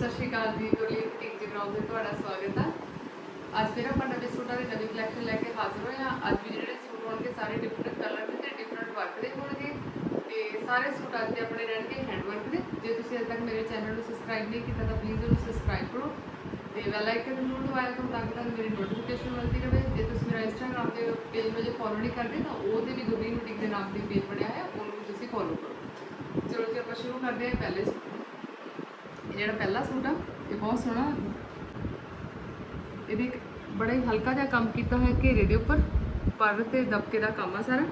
ਸਤਿ ਸ਼੍ਰੀ ਅਕਾਲ ਜੀ, ਗੁਰਲੀਨ ਟਿਕ ਜੀ ਬਲੌਗ ਤੇ ਤੁਹਾਡਾ ਸਵਾਗਤ ਹੈ ਅੱਜ ਫਿਰ ਆਪਾਂ ਨਵੇਂ ਸੂਟਾਂ ਦੇ ਨਵੀਂ ਕਲੈਕਸ਼ਨ ਲੈ ਕੇ ਹਾਜ਼ਰ ਹੋਏ ਹਾਂ। ਅੱਜ ਵੀ ਜਿਹੜੇ ਸੂਟ ਹੋਣਗੇ ਸਾਰੇ ਡਿਫਰੈਂਟ ਕਲਰ ਦੇ ਤੇ ਡਿਫਰੈਂਟ ਵਰਕ ਦੇ ਹੋਣਗੇ। ਤੇ ਸਾਰੇ ਸੂਟ ਅੱਜ ਦੇ ਆਪਣੇ ਰਹਿਣਗੇ ਹੈਂਡ ਵਰਕ ਦੇ। ਜੇ ਤੁਸੀਂ ਅਜੇ ਤੱਕ ਮੇਰੇ ਚੈਨਲ ਨੂੰ ਸਬਸਕ੍ਰਾਈਬ ਨਹੀਂ ਕੀਤਾ ਤਾਂ ਪਲੀਜ਼ ਉਹਨੂੰ ਸਬਸਕ੍ਰਾਈਬ ਕਰੋ। ਤੇ ਬੈਲ ਆਈਕਨ ਜ਼ਰੂਰ ਦਬਾਇਆ ਕਰੋ ਤਾਂ ਕਿ ਤੁਹਾਨੂੰ ਮੇਰੀ ਨੋਟੀਫਿਕੇਸ਼ਨ ਮਿਲਦੀ ਰਹੇ। ਜੇ ਤੁਸੀਂ ਮੇਰਾ ਇੰਸਟਾਗ੍ਰਾਮ ਤੇ ਪੇਜ ਵਜੇ ਫੋਲੋ ਨਹੀਂ ਕਰਦੇ ਤਾਂ ਉਹਦੇ ਵੀ ਗੁਰਲੀਨ ਟਿਕ ਦੇ ਨਾਮ ਤੇ ਪੇਜ ਬਣਿਆ ਹੈ ਉਹਨੂੰ ਵੀ ਤੁਸੀਂ ਫੋਲੋ ਕਰੋ। ਚਲੋ ਜੀ, ਆਪਾਂ ਸ਼ੁਰੂ ਕਰਦੇ ਹਾਂ ਪਹਿਲੇ ਸੂਟ। ਜਿਹੜਾ ਪਹਿਲਾ ਸੂਟ ਆ, ਇਹ ਬਹੁਤ ਸੋਹਣਾ ਇਹਦੇ ਇੱਕ ਬੜਾ ਹੀ ਹਲਕਾ ਜਿਹਾ ਕੰਮ ਕੀਤਾ ਹੋਇਆ ਘੇਰੇ ਦੇ ਉੱਪਰ, ਪਰ ਤੇ ਦਬਕੇ ਦਾ ਕੰਮ ਆ ਸਾਰਾ।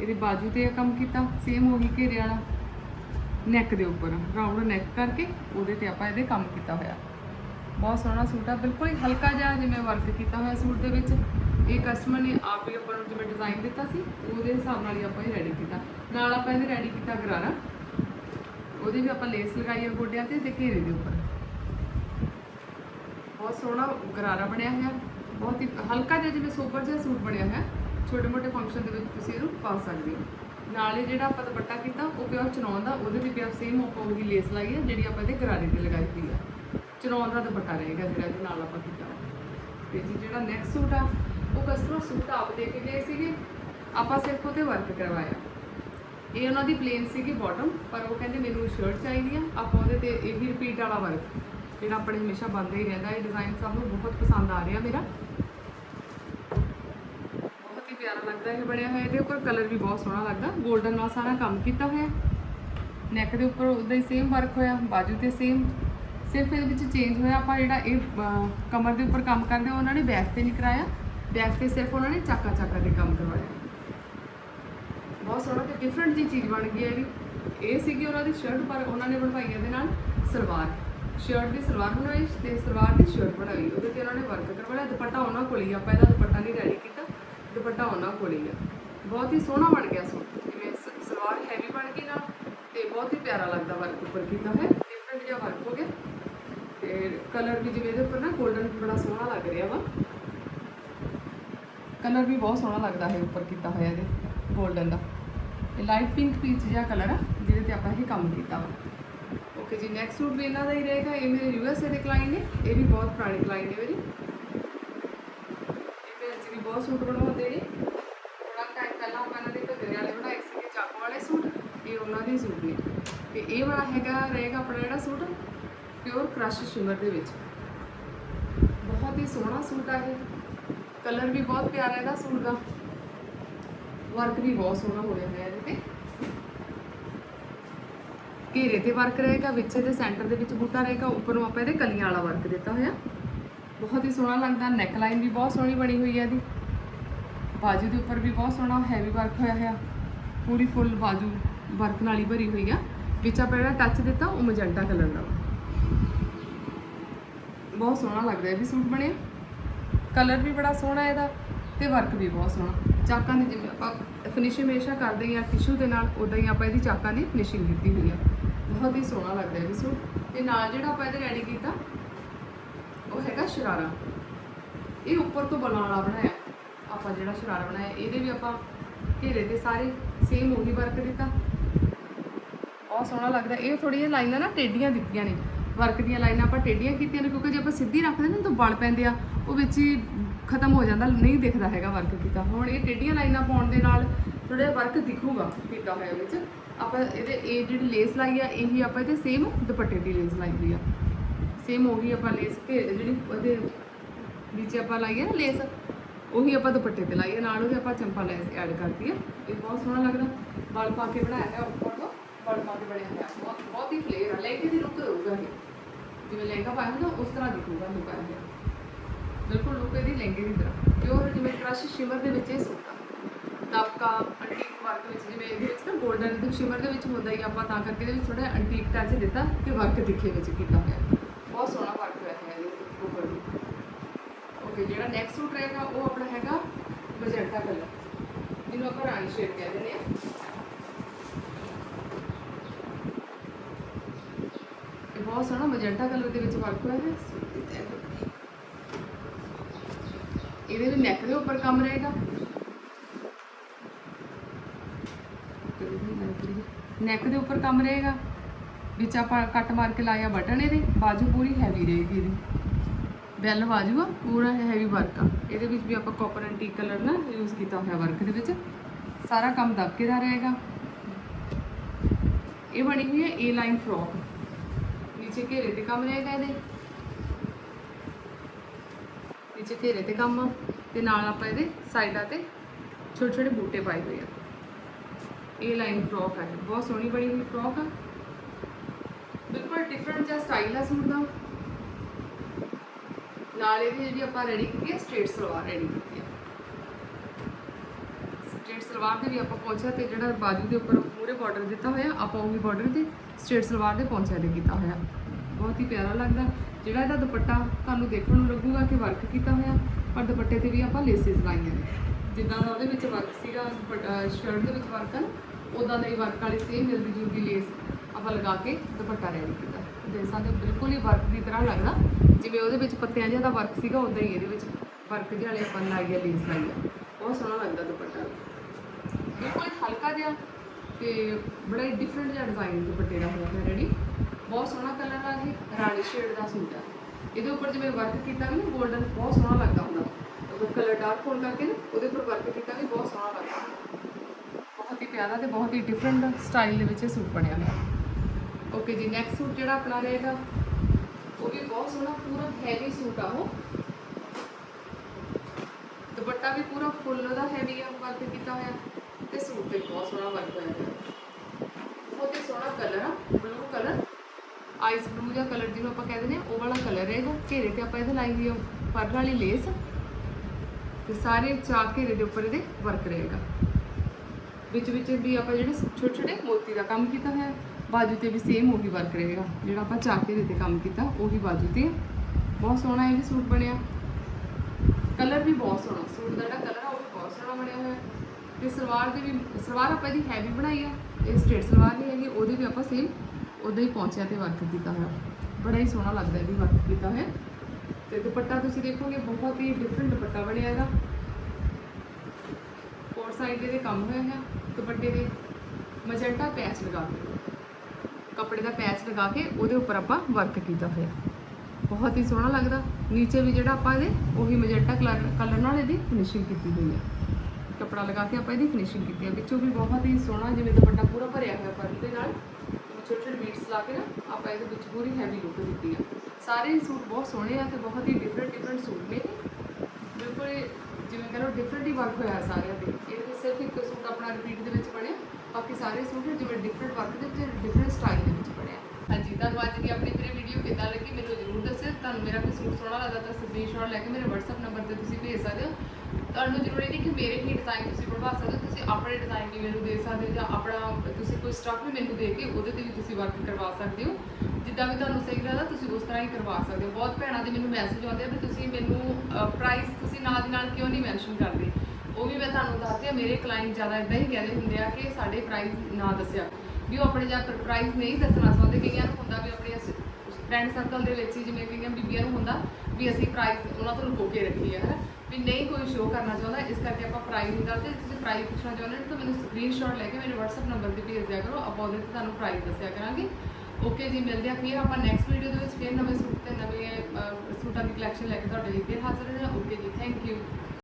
ਇਹਦੀ ਬਾਜੂ ਤੇ ਇਹ ਕੰਮ ਕੀਤਾ ਸੇਮ ਉਹੀ ਘੇਰੇ ਵਾਲਾ ਨੈਕ ਦੇ ਉੱਪਰ ਰਾਉਂਡ ਨੈਕ ਕਰਕੇ ਉਹਦੇ ਤੇ ਆਪਾਂ ਇਹਦੇ ਕੰਮ ਕੀਤਾ ਹੋਇਆ। ਬਹੁਤ ਸੋਹਣਾ ਸੂਟ ਆ, ਬਿਲਕੁਲ ਹੀ ਹਲਕਾ ਜਿਹਾ ਜਿਵੇਂ ਵਰਕ ਕੀਤਾ ਹੋਇਆ ਸੂਟ ਦੇ ਵਿੱਚ। ਇਹ ਕਸਟਮਰ ਨੇ ਆਪ ਹੀ ਆਪਾਂ ਨੂੰ ਜਿਵੇਂ ਡਿਜ਼ਾਈਨ ਦਿੱਤਾ ਸੀ, ਉਹਦੇ ਹਿਸਾਬ ਨਾਲ ਹੀ ਆਪਾਂ ਇਹ ਰੈਡੀ ਕੀਤਾ। ਨਾਲ ਆਪਾਂ ਇਹਦੇ ਰੈਡੀ ਕੀਤਾ ਗਰਾਰਾ। ਉਹਦੇ ਵੀ ਆਪਾਂ ਲੇਸ ਲਗਾਈ ਹੈ ਗੋਡਿਆਂ ਤੇ ਤੇ ਘੇਰੇ ਦੇ ਉੱਪਰ। ਬਹੁਤ ਸੋਹਣਾ ਗਰਾਰਾ ਬਣਿਆ ਹੋਇਆ। ਬਹੁਤ ਹੀ ਹਲਕਾ ਜਿਹਾ ਜਿਵੇਂ ਸੋਬਰ ਜਿਹਾ ਸੂਟ ਬਣਿਆ ਹੋਇਆ। ਛੋਟੇ ਮੋਟੇ ਫੰਕਸ਼ਨ ਦੇ ਵਿੱਚ ਤੁਸੀਂ ਇਹਨੂੰ ਪਾ ਸਕਦੇ ਹੋ। ਨਾਲ ਹੀ ਜਿਹੜਾ ਆਪਾਂ ਦੁਪੱਟਾ ਕੀਤਾ, ਉਹ ਪਿਆ ਚਨੌਨ ਦਾ, ਉਹਦੇ 'ਤੇ ਪਿਆ ਸੇਮ ਆਪਾਂ ਉਹੀ ਲੇਸ ਲਾਈ ਹੈ, ਜਿਹੜੀ ਆਪਾਂ ਇਹਦੇ ਗਰਾਰੇ ਤੇ ਲਗਾਈ ਹੋਈ ਹੈ। ਚਨੌਨ ਦਾ ਦੁਪੱਟਾ ਰਹੇਗਾ ਜਿਹੜਾ ਇਹਦੇ ਨਾਲ ਆਪਾਂ ਕੀਤਾ ਤੇ ਜੀ ਜਿਹੜਾ ਨੈਕਸਟ ਸੂਟ ਆ, ਉਹ ਕਸਟਮਰ ਸੂਟ ਆਪ ਦੇ ਕੇ ਗਏ ਸੀਗੇ। ਆਪਾਂ ਸਿਰਫ ਉਹਤੇ ਵਰਕ ਕਰਵਾਇਆ। ਇਹ ਉਹਨਾਂ ਦੀ ਪਲੇਨ ਸੀਗੀ ਬਾਟਮ ਪਰ ਉਹ ਕਹਿੰਦੇ ਮੈਨੂੰ ਸ਼ਰਟ ਚਾਹੀਦੀ ਆ ਆਪਾਂ ਉਹਦੇ ਤੇ ਇਹ ਵੀ ਰਿਪੀਟ ਵਾਲਾ ਵਰਕ ਜਿਹੜਾ ਆਪਣੇ ਹਮੇਸ਼ਾ ਬਣਦਾ ਹੀ ਰਹਿੰਦਾ। ਇਹ ਡਿਜ਼ਾਈਨ ਸਭ ਨੂੰ ਬਹੁਤ ਪਸੰਦ ਆ ਰਿਹਾ ਮੇਰਾ। ਬਹੁਤ ਹੀ ਪਿਆਰਾ ਲੱਗਦਾ ਇਹ ਬਣਿਆ ਹੋਇਆ। ਇਹਦੇ ਉੱਪਰ ਕਲਰ ਵੀ ਬਹੁਤ ਸੋਹਣਾ ਲੱਗਦਾ। 골ਡਨ ਨਾਲ ਸਾਰਾ ਕੰਮ ਕੀਤਾ ਹੋਇਆ। ਨੈਕ ਦੇ ਉੱਪਰ ਉਹਦਾ ਹੀ ਸੇਮ ਵਰਕ ਹੋਇਆ ਬਾਜੂ ਤੇ ਸੇਮ ਸਿਰਫ ਇਹਦੇ ਵਿੱਚ ਚੇਂਜ ਹੋਇਆ। ਆਪਾਂ ਜਿਹੜਾ ਇਹ ਕਮਰ ਦੇ ਉੱਪਰ ਕੰਮ ਕਰਦੇ ਹਾਂ, ਉਹਨਾਂ ਨੇ ਬੈਕ ਤੇ ਨਹੀਂ ਕਰਾਇਆ। ਬੈਕ ਤੇ ਸਿਰਫ ਉਹਨਾਂ ਨੇ ਚਾਕਾ ਚਾਕਾ ਤੇ ਕੰਮ ਕਰਵਾਇਆ। ਬਹੁਤ ਸੋਹਣਾ ਤੇ ਡਿਫਰੈਂਟ ਜੀ ਚੀਜ਼ ਬਣ ਗਈ ਹੈ ਇਹਦੀ ਇਹ ਸੀਗੀ ਉਹਨਾਂ ਦੀ ਸ਼ਰਟ ਪਰ ਉਹਨਾਂ ਨੇ ਬਣਵਾਈ ਇਹਦੇ ਨਾਲ ਸਲਵਾਰ। ਸ਼ਰਟ ਦੀ ਸਲਵਾਰ ਬਣਵਾਈ ਤੇ ਸਲਵਾਰ ਦੀ ਸ਼ਰਟ ਬਣਾਈ। ਉਹਦੇ ਤੇ ਉਹਨਾਂ ਨੇ ਵਰਕ ਕਰਵਾਇਆ। ਦੁਪੱਟਾ ਉਹਨਾਂ ਕੋਲ ਹੀ ਆ, ਆਪਾਂ ਇਹਦਾ ਦੁਪੱਟਾ ਨਹੀਂ ਰੈਡੀ ਕੀਤਾ। ਦੁਪੱਟਾ ਉਹਨਾਂ ਕੋਲ ਹੀ ਆ। ਬਹੁਤ ਹੀ ਸੋਹਣਾ ਬਣ ਗਿਆ ਸੂਟ। ਜਿਵੇਂ ਸ- ਸਲਵਾਰ ਹੈਵੀ ਬਣ ਗਈ ਨਾ ਤੇ ਬਹੁਤ ਹੀ ਪਿਆਰਾ ਲੱਗਦਾ ਵਰਕ ਉੱਪਰ ਕੀਤਾ ਹੈ ਡਿਫਰੈਂਟ ਜਿਹਾ ਵਰਕ ਹੋ ਗਿਆ। ਤੇ ਕਲਰ ਵੀ ਜਿਵੇਂ ਇਹਦੇ ਉੱਪਰ ਨਾ 골ਡਨ ਬੜਾ ਸੋਹਣਾ ਲੱਗ ਰਿਹਾ ਵਾ। ਕਲਰ ਵੀ ਬਹੁਤ ਸੋਹਣਾ ਲੱਗਦਾ ਹੈ ਉੱਪਰ ਕੀਤਾ ਹੋਇਆ ਇਹਦੇ 골ਡਨ ਦਾ। ਇਹ ਲਾਈਟ ਪਿੰਕ ਪੀਚ ਜਿਹਾ ਕਲਰ ਆ, ਜਿਹਦੇ ਤੇ ਆਪਾਂ ਇਹ ਕੰਮ ਕੀਤਾ ਵਾ। ਓਕੇ ਜੀ ਨੈਕਸਟ ਸੂਟ ਵੀ ਇਹਨਾਂ ਦਾ ਹੀ ਰਹੇਗਾ। ਇਹ ਮੇਰੇ ਯੂਐਸਏ ਦੇ ਕਲਾਇੰਟ ਨੇ, ਇਹ ਵੀ ਬਹੁਤ ਪੁਰਾਣੇ ਕਲਾਇੰਟ ਨੇ ਮੇਰੀ। ਇਹ ਭੈਣ ਜੀ ਵੀ ਬਹੁਤ ਸੂਟ ਬਣਾਉਂਦੇ ਨੇ। ਥੋੜਾ ਟਾਈਮ ਪਹਿਲਾਂ ਆਪਾਂ ਇਹਨਾਂ ਦੇ ਘੱਗਰੇ ਵਾਲੇ ਬਣਾਏ ਸੀਗੇ ਚਾਕੂ ਵਾਲੇ ਸੂਟ ਇਹ ਉਹਨਾਂ ਦੇ ਸੂਟ ਨੇ। ਤੇ ਇਹ ਵਾਲਾ ਹੈਗਾ, ਰਹੇਗਾ ਆਪਣਾ ਜਿਹੜਾ ਸੂਟ ਪਿਓਰ ਕ੍ਰਸ਼ ਸ਼ਿਮਰ ਦੇ ਵਿੱਚ। ਬਹੁਤ ਹੀ ਸੋਹਣਾ ਸੂਟ ਆ ਇਹ। ਕਲਰ ਵੀ ਬਹੁਤ ਪਿਆਰਾ ਇਹਦਾ ਸੂਟ ਦਾ। ਵਰਕ ਵੀ ਬਹੁਤ ਸੋਹਣਾ ਹੋਇਆ ਹੋਇਆ ਇਹਦੇ ਤੇ। ਘੇਰੇ ਤੇ ਵਰਕ ਰਹੇਗਾ, ਵਿੱਚ ਇਹਦੇ ਸੈਂਟਰ ਦੇ ਵਿੱਚ ਬੂਟਾ ਰਹੇਗਾ, ਉੱਪਰ ਨੂੰ ਆਪਾਂ ਇਹਦੇ ਕਲੀਆਂ ਵਾਲਾ ਵਰਕ ਦਿੱਤਾ ਹੋਇਆ। ਬਹੁਤ ਹੀ ਸੋਹਣਾ ਲੱਗਦਾ ਨੈਕ ਲਾਈਨ ਵੀ ਬਹੁਤ ਸੋਹਣੀ ਬਣੀ ਹੋਈ ਹੈ ਇਹਦੀ। ਬਾਜੂ ਦੇ ਉੱਪਰ ਵੀ ਬਹੁਤ ਸੋਹਣਾ ਹੈਵੀ ਵਰਕ ਹੋਇਆ ਹੋਇਆ। ਪੂਰੀ ਫੁੱਲ ਬਾਜੂ ਵਰਕ ਨਾਲ ਹੀ ਭਰੀ ਹੋਈ ਆ। ਵਿੱਚ ਆਪਾਂ ਜਿਹੜਾ ਟੱਚ ਦਿੱਤਾ, ਉਹ ਮਜੰਟਾ ਕਲਰ ਦਾ ਵਾ। ਬਹੁਤ ਸੋਹਣਾ ਲੱਗਦਾ ਇਹ ਵੀ ਸੂਟ ਬਣਿਆ। ਕਲਰ ਵੀ ਬੜਾ ਸੋਹਣਾ ਇਹਦਾ ਤੇ ਵਰਕ ਵੀ ਬਹੁਤ ਸੋਹਣਾ। ਚਾਕਾਂ ਦੀ ਜਿਵੇਂ ਆਪਾਂ ਫਿਨਿਸ਼ਿੰਗ ਹਮੇਸ਼ਾ ਕਰਦੇ ਹਾਂ ਟਿਸ਼ੂ ਦੇ ਨਾਲ ਉਦਾਂ ਹੀ ਆਪਾਂ ਇਹਦੀ ਚਾਕਾਂ ਦੀ ਫਿਨਿਸ਼ਿੰਗ ਕੀਤੀ ਹੋਈ ਆ। ਬਹੁਤ ਹੀ ਸੋਹਣਾ ਲੱਗਦਾ ਇਹ ਵੀ ਸੂਟ। ਤੇ ਨਾਲ ਜਿਹੜਾ ਆਪਾਂ ਇਹਦੇ ਰੈਡੀ ਕੀਤਾ, ਉਹ ਹੈਗਾ ਸ਼ਰਾਰਾ। ਇਹ ਉੱਪਰ ਤੋਂ ਬਲਾਂ ਵਾਲਾ ਬਣਾਇਆ। ਆਪਾਂ ਜਿਹੜਾ ਸ਼ਰਾਰਾ ਬਣਾਇਆ, ਇਹਦੇ ਵੀ ਆਪਾਂ ਘੇਰੇ ਤੇ ਸਾਰੇ ਸੇਮ ਉਹੀ ਵਰਕ ਦਿੱਤਾ। ਬਹੁਤ ਸੋਹਣਾ ਲੱਗਦਾ। ਇਹ ਥੋੜੀਆਂ ਲਾਈਨਾਂ ਨਾ ਟੇਡੀਆਂ ਦਿੱਤੀਆਂ ਨੇ। ਵਰਕ ਦੀਆਂ ਲਾਈਨਾਂ ਆਪਾਂ ਟੇਡੀਆਂ ਕੀਤੀਆਂ ਨੇ, ਕਿਉਂਕਿ ਜੇ ਆਪਾਂ ਸਿੱਧੀ ਰੱਖਦੇ ਨਾ ਤਾਂ ਬਲ ਪੈਂਦੇ ਆ। ਉਹ ਵਿੱਚ ਹੀ ਖਤਮ ਹੋ ਜਾਂਦਾ, ਨਹੀਂ ਦਿਖਦਾ ਹੈਗਾ ਵਰਕ ਕੀਤਾ। ਹੁਣ ਇਹ ਟੇਡੀਆਂ ਲਾਈਨਾਂ ਪਾਉਣ ਦੇ ਨਾਲ ਥੋੜਾ ਜਿਹਾ ਵਰਕ ਦਿਖੂਗਾ ਕੀਤਾ ਹੋਇਆ ਵਿੱਚ। ਆਪਾਂ ਇਹਦੇ, ਇਹ ਜਿਹੜੀ ਲੇਸ ਲਾਈ ਆ, ਇਹੀ ਆਪਾਂ ਇਹਦੇ ਸੇਮ ਦੁਪੱਟੇ ਦੀ ਲੇਸ ਲਾਈ ਹੋਈ ਆ। ਸੇਮ ਉਹੀ ਆਪਾਂ ਲੇਸ ਕੇ ਜਿਹੜੀ ਉਹਦੇ ਨੀਚੇ ਆਪਾਂ ਲਾਈ ਹੈ ਨਾ ਲੇਸ ਉਹੀ ਆਪਾਂ ਦੁਪੱਟੇ ਤੇ ਲਾਈ ਹੈ ਨਾਲ ਉਹਦੇ ਆਪਾਂ ਚੰਪਾ ਲੈਸ ਐਡ ਕਰਤੀ ਆ। ਇਹ ਬਹੁਤ ਸੋਹਣਾ ਲੱਗਦਾ। ਬਲ ਪਾ ਕੇ ਬਣਾਇਆ ਹੈ ਉੱਪਰ ਤੋਂ ਬਲ ਪਾ ਕੇ ਬਣਿਆ ਹੋਇਆ। ਬਹੁਤ ਬਹੁਤ ਹੀ ਫਲੇਅਰ ਆ। ਲਹਿੰਗੇ ਦੀ ਲੁੱਕ ਹੋਊਗਾ ਇਹ। ਜਿਵੇਂ ਲਹਿੰਗਾ ਪਾਇਆ ਹੁੰਦਾ, ਉਸ ਤਰ੍ਹਾਂ ਦਿਖੂਗਾ ਲੁੱਕ ਆ ਬਿਲਕੁਲ ਲੁੱਕ ਇਹਦੀ ਲਹਿੰਗੇ ਦੀ ਤਰ੍ਹਾਂ ਪਿਓਰ ਜਿਵੇਂ ਕ੍ਰਸ਼ ਸ਼ਿਮਰ ਦੇ ਵਿੱਚ ਇਹ ਸੂਟ ਦਬਕਾ ਅੰਟੀਕ ਵਰਕ ਵਿੱਚ ਜਿਵੇਂ ਇਹਦੇ ਵਿੱਚ ਨਾ 골ਡਨ ਤੇ ਸ਼ਿਮਰ ਦੇ ਵਿੱਚ ਹੁੰਦਾ ਹੀ ਆਪਾਂ, ਤਾਂ ਕਰਕੇ ਇਹਦੇ ਵਿੱਚ ਥੋੜਾ ਅੰਟੀਕ ਟੱਚ ਦਿੱਤਾ ਕਿ ਵਰਕ ਦਿਖੇ ਵਿੱਚ ਕੀਤਾ ਹੋਇਆ। ਬਹੁਤ ਸੋਹਣਾ ਵਰਕ ਹੋਇਆ ਹੈ ਇਹਦੇ ਉੱਪਰ ਓਕੇ ਜਿਹੜਾ ਨੈਕਸਟ ਸੂਟ ਰਹੇਗਾ, ਉਹ ਆਪਣਾ ਹੈਗਾ ਮਜੈਂਟਾ ਕਲਰ ਜਿਹਨੂੰ ਆਪਾਂ ਰਾਣੀ ਸ਼ੇਡ ਕਹਿ ਦਿੰਦੇ ਆ ਇਹ ਬਹੁਤ ਸੋਹਣਾ ਮਜੈਂਟਾ ਕਲਰ ਦੇ ਵਿੱਚ ਵਰਕ ਹੋਇਆ ਹੈ। ਸੂਟ ਇਹਦੇ ਵੀ ਨੈਕ ਦੇ ਉੱਪਰ ਕੰਮ ਰਹੇਗਾ। ਨੈਕ ਦੇ ਉੱਪਰ ਕੰਮ ਰਹੇਗਾ। ਵਿੱਚ ਆਪਾਂ ਕੱਟ ਮਾਰ ਕੇ ਲਾਇਆ ਬਟਨ ਇਹਦੇ, ਬਾਜੂ ਪੂਰੀ ਹੈਵੀ ਰਹੇਗੀ ਇਹਦੀ। ਬੈਲ ਬਾਜੂ ਆ ਪੂਰਾ ਹੈਵੀ ਵਰਕ ਆ। ਇਹਦੇ ਵਿੱਚ ਵੀ ਆਪਾਂ ਕਾਪਰ ਐਂਟੀ ਕਲਰ ਨਾ ਯੂਜ਼ ਕੀਤਾ ਹੋਇਆ ਵਰਕ ਦੇ ਵਿੱਚ। ਸਾਰਾ ਕੰਮ ਦਬਕੇ ਦਾ ਰਹੇਗਾ। ਇਹ ਬਣੀ ਹੋਈ ਹੈ ਏ ਲਾਈਨ ਫਰੋਕ ਨੀਚੇ ਘੇਰੇ ਤੇ ਕੰਮ ਰਹੇਗਾ ਇਹਦੇ। ਨੀਚੇ ਘੇਰੇ ਤੇ ਕੰਮ। ਆ ਤੇ ਨਾਲ ਆਪਾਂ ਇਹਦੇ ਸਾਈਡਾਂ ਤੇ ਛੋਟੇ ਛੋਟੇ ਬੂਟੇ ਪਾਏ ਹੋਏ ਆ। ਇਹ ਲਾਈਨ ਫਰੋਕ ਹੈ ਬਹੁਤ ਸੋਹਣੀ ਬਣੀ ਹੋਈ ਫਰੋਕ ਆ। ਬਿਲਕੁਲ ਡਿਫਰੈਂਟ ਜਿਹਾ ਸਟਾਈਲ ਆ ਸੂਟ ਦਾ। ਨਾਲ ਇਹਦੀ ਜਿਹੜੀ ਆਪਾਂ ਰੈਡੀ ਕੀਤੀ ਹੈ ਸਟ੍ਰੇਟ ਸਲਵਾਰ ਰੈਡੀ ਕੀਤੀ ਹੈ ਸਟ੍ਰੇਟ ਸਲਵਾਰ ਦੇ ਵੀ ਆਪਾਂ ਪਹੁੰਚਿਆ ਤੇ ਜਿਹੜਾ ਬਾਜੂ ਦੇ ਉੱਪਰ ਪੂਰੇ ਬਾਰਡਰ ਦਿੱਤਾ ਹੋਇਆ, ਆਪਾਂ ਉਹੀ ਬਾਰਡਰ ਤੇ ਸਟ੍ਰੇਟ ਸਲਵਾਰ ਦੇ ਪਹੁੰਚਿਆ ਤੇ ਕੀਤਾ ਹੋਇਆ। ਬਹੁਤ ਹੀ ਪਿਆਰਾ ਲੱਗਦਾ। ਜਿਹੜਾ ਇਹਦਾ ਦੁਪੱਟਾ ਤੁਹਾਨੂੰ ਦੇਖਣ ਨੂੰ ਲੱਗੂਗਾ ਕਿ ਵਰਕ ਕੀਤਾ ਹੋਇਆ, ਪਰ ਦੁਪੱਟੇ ਤੇ ਵੀ ਆਪਾਂ ਲੇਸਿਸ ਲਾਈਆਂ ਨੇ। ਜਿੱਦਾਂ ਦਾ ਉਹਦੇ ਵਿੱਚ ਵਰਕ ਸੀਗਾ ਸ਼ਰਟ ਦੇ ਵਿੱਚ ਵਰਕ ਆ ਉਦਾਂ ਦਾ ਹੀ ਵਰਕ ਵਾਲੀ ਸੇਮ ਮਿਲਦੀ ਜੁਲਦੀ ਲੇਸ ਆਪਾਂ ਲਗਾ ਕੇ ਦੁਪੱਟਾ ਰੈਡੀ ਕੀਤਾ। ਦੇ ਸਕਦੇ ਬਿਲਕੁਲ ਹੀ ਵਰਕ ਦੀ ਤਰ੍ਹਾਂ ਲੱਗਦਾ। ਜਿਵੇਂ ਉਹਦੇ ਵਿੱਚ ਪੱਤਿਆਂ ਜਿਹਾ ਦਾ ਵਰਕ ਸੀਗਾ ਉਦਾਂ ਹੀ ਇਹਦੇ ਵਿੱਚ ਵਰਕ ਜਿਹਾ ਵਾਲੇ ਆਪਾਂ ਲਾਈ ਲੇਸ ਲਾਈ ਬਹੁਤ ਸੋਹਣਾ ਲੱਗਦਾ ਦੁਪੱਟਾ। ਬਿਲਕੁਲ ਹਲਕਾ ਜਿਹਾ ਤੇ ਬੜਾ ਹੀ ਡਿਫਰੈਂਟ ਜਿਹਾ ਡਿਜ਼ਾਈਨ ਦੁਪੱਟੇ ਦਾ ਹੋਇਆ ਹੈ ਰੈਡੀ ਬਹੁਤ ਸੋਹਣਾ ਕਲਰ ਆ ਇਹ, ਰਾਣੀ ਸ਼ੇਡ ਦਾ ਸੂਟ ਆ। ਇਹਦੇ ਉੱਪਰ ਜਿਵੇਂ ਵਰਕ ਕੀਤਾ ਵੀ ਨਾ 골ਡਨ ਬਹੁਤ ਸੋਹਣਾ ਲੱਗਦਾ ਹੁੰਦਾ। ਉਹ ਕਲਰ ਡਾਰਕ ਹੋਣ ਕਰਕੇ ਨਾ, ਉਹਦੇ ਉੱਪਰ ਵਰਕ ਕੀਤਾ ਵੀ ਬਹੁਤ ਸੋਹਣਾ ਲੱਗਦਾ ਬਹੁਤ ਹੀ ਪਿਆਰਾ ਤੇ ਬਹੁਤ ਹੀ ਡਿਫਰੈਂਟ ਸਟਾਈਲ ਦੇ ਵਿੱਚ ਇਹ ਸੂਟ ਬਣਿਆ ਹੋਇਆ। ਓਕੇ ਜੀ ਨੈਕਸਟ ਸੂਟ ਜਿਹੜਾ ਆਪਣਾ ਰਹੇਗਾ, ਉਹ ਵੀ ਬਹੁਤ ਸੋਹਣਾ, ਪੂਰਾ ਹੈਵੀ ਸੂਟ ਆ ਉਹ। ਦੁਪੱਟਾ ਵੀ ਪੂਰਾ ਫੁੱਲ ਦਾ ਹੈਵੀ ਆ ਵਰਕ ਕੀਤਾ ਹੋਇਆ। ਤੇ ਸੂਟ ਤੇ ਬਹੁਤ ਸੋਹਣਾ ਵਰਕ ਹੋਇਆ ਹੈ ਬਹੁਤ ਹੀ ਸੋਹਣਾ ਕਲਰ ਆ ਬਲੂ ਕਲਰ ਆਈਸ ਬਲੂ ਜਾਂ ਕਲਰ ਜਿਹਨੂੰ ਆਪਾਂ ਕਹਿੰਦੇ ਨੇ ਉਹ ਵਾਲਾ ਕਲਰ ਰਹੇਗਾ ਘੇਰੇ ਤੇ ਆਪਾਂ ਇਹਦੇ ਲਾਈ ਹੋਈ ਆ ਪਰਲ ਵਾਲੀ ਲੇਸ ਤੇ ਸਾਰੇ ਚਾਰ ਘੇਰੇ ਦੇ ਉੱਪਰ ਇਹਦੇ ਵਰਕ ਰਹੇਗਾ। ਵਿੱਚ ਵਿੱਚ ਵੀ ਆਪਾਂ ਜਿਹੜੇ ਛੋਟੇ ਛੋਟੇ ਮੋਤੀ ਦਾ ਕੰਮ ਕੀਤਾ ਹੋਇਆ ਹੈ। ਬਾਜੂ ਤੇ ਵੀ ਸੇਮ ਉਹੀ ਵਰਕ ਰਹੇਗਾ। ਜਿਹੜਾ ਆਪਾਂ ਚਾਰ ਘੇਰੇ ਤੇ ਕੰਮ ਕੀਤਾ, ਉਹੀ ਬਾਜੂ ਤੇ। ਬਹੁਤ ਸੋਹਣਾ ਇਹ ਵੀ ਸੂਟ ਬਣਿਆ। ਕਲਰ ਵੀ ਬਹੁਤ ਸੋਹਣਾ। ਸੂਟ ਦਾ ਜਿਹੜਾ ਕਲਰ ਆ, ਉਹ ਵੀ ਬਹੁਤ ਸੋਹਣਾ ਬਣਿਆ ਹੋਇਆ। ਹੈ। ਤੇ ਸਲਵਾਰ ਦੇ ਵੀ, ਸਲਵਾਰ ਆਪਾਂ ਇਹਦੀ ਹੈਵੀ ਬਣਾਈ ਆ। ਇਹ ਸਟ੍ਰੇਟ ਸਲਵਾਰ ਨਹੀਂ ਹੈਗੀ, ਉਹਦੇ ਵੀ ਆਪਾਂ ਸੇਮ ਉਹਦਾ ਹੀ ਪਹੁੰਚਿਆ ਤੇ ਵਰਕ ਕੀਤਾ ਹੋਇਆ। ਬੜਾ ਹੀ ਸੋਹਣਾ ਲੱਗਦਾ ਇਹ ਵੀ ਵਰਕ ਕੀਤਾ ਹੋਇਆ। ਤੇ ਦੁਪੱਟਾ ਤੁਸੀਂ ਦੇਖੋਗੇ, ਬਹੁਤ ਹੀ ਡਿਫਰੈਂਟ ਦੁਪੱਟਾ ਬਣਿਆ ਇਹਦਾ। ਕੋਰ ਸਾਈਡ ਦੇ ਕੰਮ ਹੋਇਆ ਹੈ ਦੁਪੱਟੇ ਦੇ ਮਜੈਂਟਾ ਪੈਚ ਲਗਾ ਕੇ। ਕੱਪੜੇ ਦਾ ਪੈਚ ਲਗਾ ਕੇ ਉਹਦੇ ਉੱਪਰ ਆਪਾਂ ਵਰਕ ਕੀਤਾ ਹੋਇਆ। ਬਹੁਤ ਹੀ ਸੋਹਣਾ ਲੱਗਦਾ। ਨੀਚੇ ਵੀ ਜਿਹੜਾ ਆਪਾਂ ਇਹਦੇ, ਉਹੀ ਮਜੈਂਟਾ ਕਲਰ ਕਲਰ ਨਾਲ ਇਹਦੀ ਫਿਨਿਸ਼ਿੰਗ ਕੀਤੀ ਹੋਈ ਹੈ। ਕੱਪੜਾ ਲਗਾ ਕੇ ਆਪਾਂ ਇਹਦੀ ਫਿਨਿਸ਼ਿੰਗ ਕੀਤੀ ਹੈ। ਵਿੱਚੋਂ ਵੀ ਬਹੁਤ ਹੀ ਸੋਹਣਾ ਜਿਵੇਂ ਦੁਪੱਟਾ ਪੂਰਾ ਭਰਿਆ ਹੋਇਆ ਪਰਲ ਦੇ ਨਾਲ ਛੋਟੇ ਛੋਟੇ ਬੀਟਸ ਲਾ ਕੇ ਨਾ ਆਪਾਂ ਇਹਦੇ ਵਿੱਚ ਪੂਰੀ ਹੈਵੀ ਲੁੱਕ ਦਿੱਤੀ ਆ। ਸਾਰੇ ਹੀ ਸੂਟ ਬਹੁਤ ਸੋਹਣੇ ਆ ਤੇ ਬਹੁਤ ਹੀ ਡਿਫਰੈਂਟ ਡਿਫਰੈਂਟ ਸੂਟ ਨੇ। ਬਿਲਕੁਲ ਹੀ ਜਿਵੇਂ ਕਹ ਲਓ ਡਿਫਰੈਂਟ ਹੀ ਵਰਕ ਹੋਇਆ ਸਾਰਿਆਂ ਦੇ। ਇਹਦੇ ਵਿੱਚ ਸਿਰਫ ਇੱਕ ਸੂਟ ਆਪਣਾ ਰਿਪੀਟ ਦੇ ਵਿੱਚ ਬਣਿਆ, ਬਾਕੀ ਸਾਰੇ ਸੂਟ ਜਿਵੇਂ ਡਿਫਰੈਂਟ ਵਰਕ ਦੇ ਵਿੱਚ ਡਿਫਰੈਂਟ ਸਟਾਈਲ ਦੇ ਵਿੱਚ ਬਣਿਆ। ਹਾਂਜੀ ਤੁਹਾਨੂੰ ਅੱਜ ਦੀ ਆਪਣੀ ਮੇਰੀ ਵੀਡੀਓ ਕਿੱਦਾਂ ਲੱਗੀ ਮੈਨੂੰ ਜ਼ਰੂਰ ਦੱਸਿਓ। ਤੁਹਾਨੂੰ ਮੇਰਾ ਕੋਈ ਸੂਟ ਸੋਹਣਾ ਲੱਗਦਾ ਤਾਂ ਸਕਰੀਨਸ਼ਾਟ ਲੈ ਕੇ ਮੇਰੇ WhatsApp ਨੰਬਰ ਤੇ ਤੁਸੀਂ ਭੇਜ ਸਕਦੇ ਹੋ। ਤੁਹਾਨੂੰ ਜ਼ਰੂਰੀ ਨਹੀਂ ਕਿ ਮੇਰੇ ਹੀ ਡਿਜ਼ਾਈਨ ਤੁਸੀਂ ਬਣਵਾ ਸਕਦੇ ਹੋ, ਤੁਸੀਂ ਆਪਣੇ ਡਿਜ਼ਾਈਨ ਵੀ ਮੈਨੂੰ ਦੇ ਸਕਦੇ ਹੋ ਜਾਂ ਆਪਣਾ, ਤੁਸੀਂ ਕੋਈ ਸਟੱਫ ਵੀ ਮੈਨੂੰ ਦੇ ਕੇ ਉਹਦੇ ਤੇ ਵੀ ਤੁਸੀਂ ਵਰਕ ਕਰਵਾ ਸਕਦੇ ਹੋ। ਜਿੱਦਾਂ ਵੀ ਤੁਹਾਨੂੰ ਸਹੀ ਲੱਗਦਾ, ਤੁਸੀਂ ਉਸ ਤਰ੍ਹਾਂ ਹੀ ਕਰਵਾ ਸਕਦੇ ਹੋ। ਬਹੁਤ ਭੈਣਾਂ ਦੇ ਮੈਨੂੰ ਮੈਸੇਜ ਆਉਂਦੇ ਆ ਵੀ ਤੁਸੀਂ ਮੈਨੂੰ ਪ੍ਰਾਈਸ ਤੁਸੀਂ ਨਾਲ ਦੀ ਨਾਲ ਕਿਉਂ ਨਹੀਂ ਮੈਂਸ਼ਨ ਕਰਦੇ? ਉਹ ਵੀ ਮੈਂ ਤੁਹਾਨੂੰ ਦੱਸਦੀ ਆ ਮੇਰੇ ਕਲਾਇੰਟ ਜ਼ਿਆਦਾ ਇਦਾਂ ਹੀ ਕਹਿੰਦੇ ਹੁੰਦੇ ਆ ਕਿ ਸਾਡੇ ਪ੍ਰਾਈਸ ਨਾ ਦੱਸਿਆ। ਵੀ ਉਹ ਆਪਣੇ ਜਾਂ ਪ੍ਰਾਈਸ ਨਹੀਂ ਦੱਸਣਾ ਚਾਹੁੰਦੇ, ਕਈਆਂ ਨੂੰ ਹੁੰਦਾ ਵੀ ਆਪਣੇ ਫਰੈਂਡ ਸਰਕਲ ਦੇ ਵਿੱਚ ਹੀ ਜਿਵੇਂ ਕਈਆਂ ਬੀਬੀਆਂ ਨੂੰ ਹੁੰਦਾ ਵੀ ਅਸੀਂ ਪ੍ਰਾਈਸ ਉਹਨਾਂ ਤੋਂ ਲੁਕੋ ਕੇ ਰੱਖੀ ਹੈ, ਹਨਾ? ਵੀ ਨਹੀਂ ਕੋਈ ਸ਼ੋਅ ਕਰਨਾ ਚਾਹੁੰਦਾ, ਇਸ ਕਰਕੇ ਆਪਾਂ ਪ੍ਰਾਈਸ ਨਹੀਂ ਦੱਸਦੇ ਤੁਸੀਂ ਪ੍ਰਾਈਸ ਪੁੱਛਣਾ ਚਾਹੁੰਦੇ ਹੋ ਤਾਂ ਮੈਨੂੰ ਸਕਰੀਨਸ਼ਾਟ ਲੈ ਕੇ ਮੇਰੇ WhatsApp ਨੰਬਰ ਤੇ ਭੇਜ ਦਿਆ ਕਰੋ, ਆਪਾਂ ਉਹਦੇ ਤੇ ਤੁਹਾਨੂੰ ਪ੍ਰਾਈਸ ਦੱਸਿਆ ਕਰਾਂਗੇ। ਓਕੇ ਜੀ, ਮਿਲਦੇ ਆ ਫਿਰ ਆਪਾਂ ਨੈਕਸਟ ਵੀਡੀਓ ਦੇ ਵਿੱਚ, ਫਿਰ ਨਵੇਂ ਸੂਟ ਤੇ ਨਵੇਂ ਸੂਟਾਂ ਦੀ ਕਲੈਕਸ਼ਨ ਲੈ ਕੇ ਤੁਹਾਡੇ ਲਈ ਫਿਰ ਹਾਜ਼ਰ ਹਾਂ। ਓਕੇ ਜੀ ਥੈਂਕ ਯੂ